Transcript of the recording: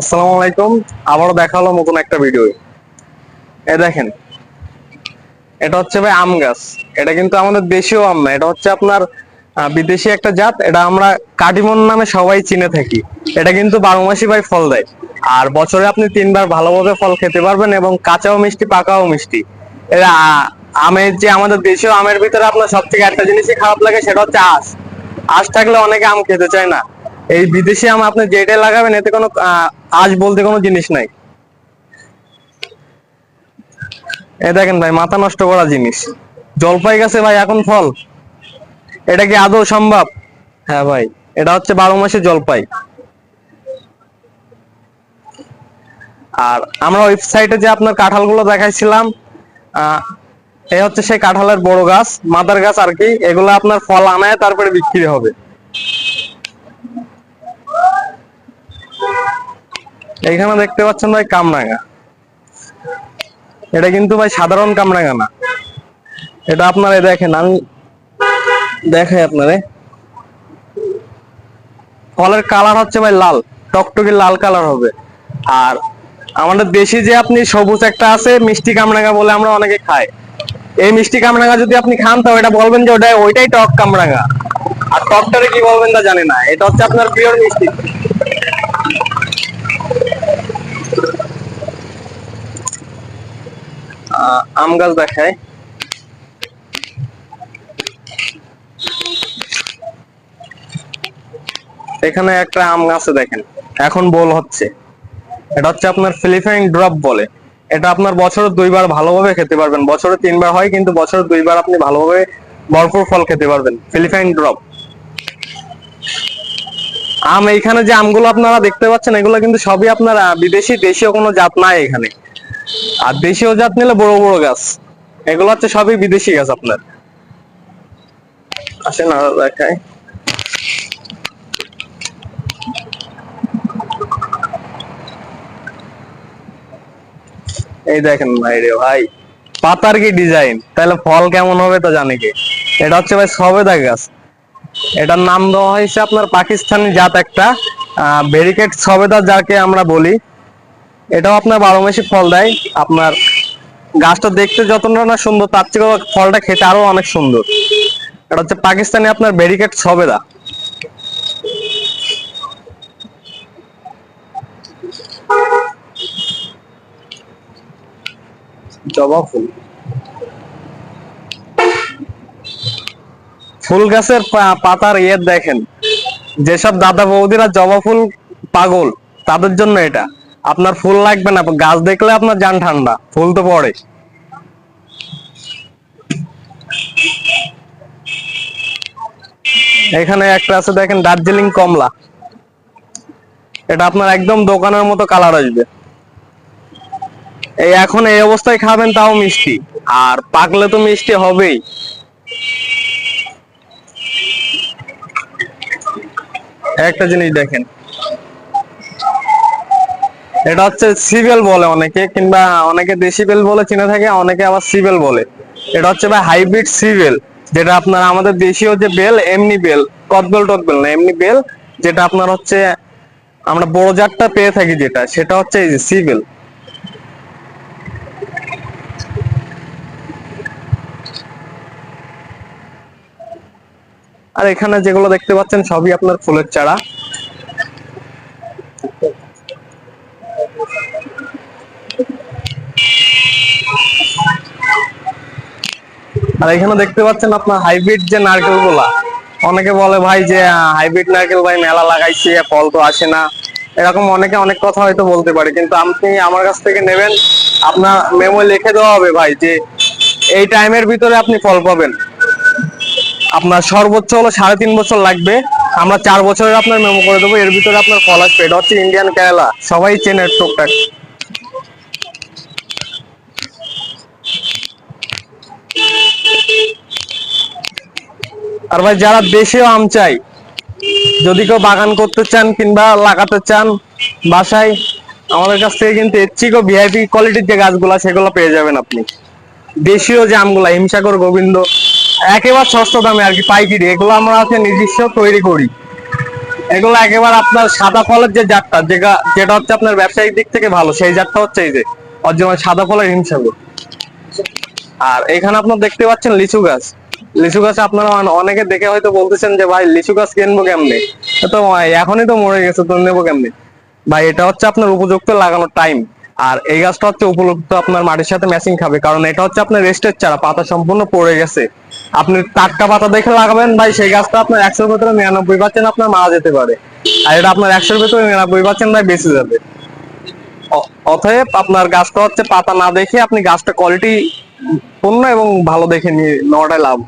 আসসালামু আলাইকুম, আবারও দেখা হলো নতুন একটা ভিডিও এ। দেখেন, এটা হচ্ছে ভাই আম গাছ। এটা কিন্তু আমাদের দেশীয় আম না, এটা হচ্ছে আপনার বিদেশি একটা জাত, এটা আমরা কাটিমন নামে সবাই চিনে থাকি। এটা কিন্তু বারো ভাই ফল দেয়। আর বছরে আপনি তিনবার ভালোভাবে ফল খেতে পারবেন এবং কাঁচাও মিষ্টি, পাকাও মিষ্টি। এটা আমের যে আমাদের দেশীয় আমের ভিতরে আপনার সব থেকে একটা জিনিসই খারাপ লাগে, সেটা হচ্ছে আঁশ। আঁশ থাকলে অনেকে আম খেতে চায় না। এই বিদেশি আম আপনি যেটাই লাগাবেন, এতে কোনো আঁশ বলতে কোনো জিনিস নাই। এ দেখেন ভাই মাথা নষ্ট করা জিনিস। জলপাই গাছে ভাই এখন ফল। এটা কি আদৌ সম্ভব? হ্যাঁ ভাই এটা হচ্ছে বারো মাসে জলপাই। আর আমরা ওয়েবসাইটে যে আপনার কাঁঠালগুলো দেখাইছিলাম আহ, এই হচ্ছে সেই কাঁঠালের বড় গাছ মাদার গাছ আর কি এগুলো আপনার ফল আনায় তারপরে বিক্রি হবে। এইখানে দেখতে পাচ্ছেন ভাই কামরাঙা এটা কিন্তু ভাই সাধারণ কামরাঙা না। এটা আপনারা দেখেন, আমি দেখাই আপনারে। ফলের কালার হচ্ছে ভাই লাল, টকটকে লাল কালার হবে। আর আমাদের দেশি যে আপনি সবুজ একটা আছে, মিষ্টি কামরাঙা বলে আমরা অনেকে খাই। এই মিষ্টি কামরাঙা যদি আপনি খান তো এটা বলবেন যে ওটা ওইটাই টক কামরাঙা আর টকটারে কি বলবেন তা জানি না, এটা হচ্ছে আপনার প্রিয় মিষ্টি। আম গাছ দেখায়। এখানে একটা আম গাছে দেখেন, এখন বল হচ্ছে। এটা হচ্ছে আপনার ফিলিপাইন ড্রপ বলে। এটা আপনার বছরে দুইবার ভালোভাবে খেতে পারবেন। বছরে তিনবার হয়, কিন্তু বছরে দুইবার আপনি ভালোভাবে ভরপুর ফল খেতে পারবেন, ফিলিপাইন ড্রপ। আম এইখানে যে আমগুলো আপনারা দেখতে পাচ্ছেন, এগুলো কিন্তু সবই আপনার বিদেশি, দেশীয় কোনো জাত নাই এখানে। আর দেশীয় জাত নিলে বড় বড় গাছ। এগুলো হচ্ছে সবই বিদেশি গাছ আপনার। আসেন আর দেখায় এই দেখেন ভাই রে ভাই, পাতার কি ডিজাইন? তাহলে ফল কেমন হবে তো জানে কি। এটা হচ্ছে ভাই সবেদা গাছ। এটার নাম দেওয়া হয়েছে আপনার পাকিস্তানি জাত একটা ব্যারিকেড সবেদা যাকে আমরা বলি। এটাও আপনার বারো মাসে ফল দেয়। আপনার গাছটা দেখতে যতটা না সুন্দর তার থেকে ফলটা খেতে আরও অনেক সুন্দর। এটা হচ্ছে পাকিস্তানি আপনার ব্যারিকেড সবেদা। জবা ফুল। ফুল গাছের পাতার ইয়ে দেখেন। যেসব দাদা বৌদিরা জবা ফুল পাগল তাদের জন্য এটা। আপনার ফুল লাগবে না, গাছ দেখলে আপনার যান ঠান্ডা, ফুল তো পড়ে। এখানে একটা আছে, দেখেন দার্জিলিং কমলা। এটা আপনার একদম দোকানের মতো কালার আসবে। এই এখন এই অবস্থায় খাবেন তাও মিষ্টি, আর পাকলে তো মিষ্টি হবেই। একটা জিনিস দেখেন এটা হচ্ছে সিবেল বলে অনেকে, কিংবা অনেকে দেশি বেল বলে চিনে থাকে, অনেকে আবার সিবেল বলে। এটা হচ্ছে ভাই হাইব্রিড সিবেল, যেটা আপনার আমাদের দেশীয় যে বেল, এমনি বেল, কদবেল টকবেল না, এমনি বেল, যেটা আপনার হচ্ছে আমরা বড় জাতটা পেয়ে থাকি যেটা, সেটা হচ্ছে এই সিবেল। আর এখানে যেগুলো দেখতে পাচ্ছেন সবই আপনার ফুলের চারা। আর এখানে দেখতে পাচ্ছেন আপনার হাইব্রিড যে নারকেলগুলা অনেকে বলে ভাই যে হাইব্রিড নারকেল ভাই মেলা লাগাইছে, ফল তো আসে না। এরকম অনেকে অনেক কথা হয়তো বলতে পারে, কিন্তু আপনি আমার কাছ থেকে নেবেন। আপনার মেমো লিখে দেওয়া হবে ভাই যে, এই টাইমের ভিতরে আপনি ফল পাবেন। আপনার সর্বোচ্চ হলো সাড়ে তিন বছর লাগবে। আমরা চার বছরের আপনার মেমো করে দেবো। এর ভিতরে আপনার ফল আসবে। এটা হচ্ছে ইন্ডিয়ান কেরালা সবাই চেনে টুকটাক। আর ভাই, যারা দেশেও আম চাই যদি কেউ বাগান করতে চান কিংবা লাগাতে চান বাসায়, আমাদের কাছ থেকে কিন্তু এর থেকেও ভিআইপি কোয়ালিটির যে গাছগুলা সেগুলো পেয়ে যাবেন আপনি। দেশীয় যে আমগুলা, হিমসাগর, গোবিন্দ, একেবারে সস্তা দামে আর কি, পাইকারি, এগুলো আমরা আছে নিজস্ব তৈরি করি। এগুলো একেবারে আপনার সাদা ফলের যে জাতটা যেটা যেটা হচ্ছে আপনার ব্যবসায়িক দিক থেকে ভালো, সেই জাতটা হচ্ছে এই যে, অরিজিনাল সাদা ফলের হিমসাগর। আর এখানে আপনার দেখতে পাচ্ছেন লিচু গাছ। লিচু গাছ আপনারা অনেকে দেখে হয়তো বলতেছেন যে, ভাই, লিচু গাছ কিনবো কেমনে? তো এখনই তো মরে গেছে, তো নেব কেমনে? ভাই, এটা হচ্ছে আপনার উপযুক্ত লাগানোর টাইম আর এই গাছটা হচ্ছে উপযুক্ত আপনার মাটির সাথে ম্যাচিং খাবে, কারণ এটা হচ্ছে আপনার রেস্টের চারা, পাতা সম্পূর্ণ পড়ে গেছে। আপনি টাটকা পাতা দেখে লাগাবেন, ভাই, সেই গাছটা আপনার একশোর ভেতরে নিরানব্বই পার্সেন্ট আপনার মারা যেতে পারে। আর এটা আপনার একশোর ভেতরে নিরানব্বই পার্সেন্ট ভাই বেঁচে যাবে। অতএব আপনার গাছটা হচ্ছে পাতা না দেখে আপনি গাছটা কোয়ালিটি পূর্ণ এবং ভালো দেখে নিয়ে নেওয়াটাই লাভ।